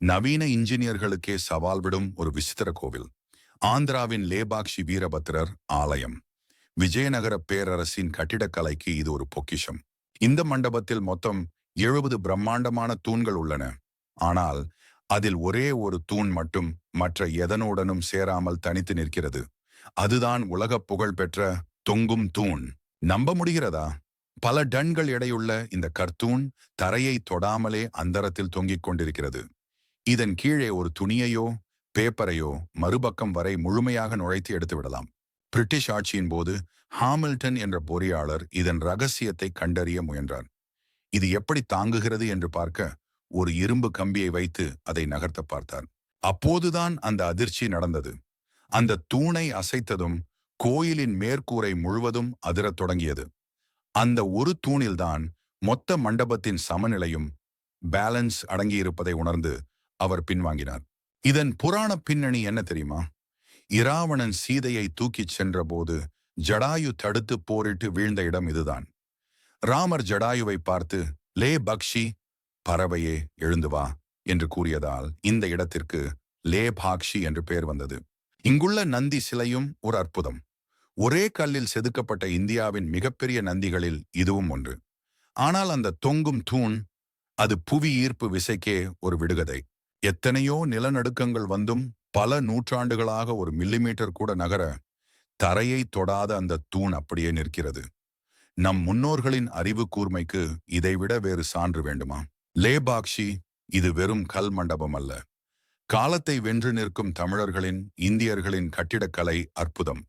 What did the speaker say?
நவீன இன்ஜினியர்களுக்கே சவால் விடும் ஒரு விசித்திர கோவில். ஆந்திராவின் லேபாக்ஷி வீரபத்ரர் ஆலயம். விஜயநகர பேரரசின் கட்டிடக்கலைக்கு இது ஒரு பொக்கிஷம். இந்த மண்டபத்தில் மொத்தம் எழுபது பிரம்மாண்டமான தூண்கள் உள்ளன. ஆனால் அதில் ஒரே ஒரு தூண் மட்டும் மற்ற எதனுடனும் சேராமல் தனித்து நிற்கிறது. அதுதான் உலக புகழ் பெற்ற தொங்கும் தூண். நம்ப முடிகிறதா? பல டன்கள் எடையுள்ள இந்த கர்த்தூண் தரையை தொடாமலே அந்தரத்தில் தொங்கிக் கொண்டிருக்கிறது. இதன் கீழே ஒரு துணியையோ பேப்பரையோ மறுபக்கம் வரை முழுமையாக நுழைத்து எடுத்து விடலாம். பிரிட்டிஷ் ஆட்சியின் போது ஹாமில்டன் என்ற பொறியாளர் இதன் ரகசியத்தை கண்டறிய முயன்றார். இது எப்படி தாங்குகிறது என்று பார்க்க ஒரு இரும்பு கம்பியை வைத்து அதை நகர்த்த பார்த்தார். அப்போதுதான் அந்த அதிர்ச்சி நடந்தது. அந்த தூணை அசைத்ததும் கோயிலின் மேற்கூரை முழுவதும் அதிரத் தொடங்கியது. அந்த ஒரு தூணில்தான் மொத்த மண்டபத்தின் சமநிலையும் பேலன்ஸ் அடங்கியிருப்பதை உணர்ந்து அவர் பின்வாங்கினார். இதன் புராண பின்னணி என்ன தெரியுமா? இராவணன் சீதையை தூக்கிச் சென்றபோது ஜடாயு தடுத்து போரிட்டு வீழ்ந்த இடம் இதுதான். ராமர் ஜடாயுவை பார்த்து லே பக்ஷி பறவையே எழுந்து வா என்று கூறியதால் இந்த இடத்திற்கு லே பாக்ஷி என்று பெயர் வந்தது. இங்குள்ள நந்தி சிலையும் ஒரு அற்புதம். ஒரே கல்லில் செதுக்கப்பட்ட இந்தியாவின் மிகப்பெரிய நந்திகளில் இதுவும் ஒன்று. ஆனால் அந்த தொங்கும் தூண் அது புவி ஈர்ப்பு விசைக்கே ஒரு விடுகதை. எத்தனையோ நிலநடுக்கங்கள் வந்தும் பல நூற்றாண்டுகளாக ஒரு மில்லிமீட்டர் கூட நகர தரையை தொடாத அந்த தூண் அப்படியே நிற்கிறது. நம் முன்னோர்களின் அறிவு கூர்மைக்கு இதைவிட வேறு சான்று வேண்டுமா? லேபாக்ஷி இது வெறும் கல் மண்டபம் அல்ல. காலத்தை வென்று நிற்கும் தமிழர்களின் இந்தியர்களின் கட்டிடக்கலை அற்புதம்.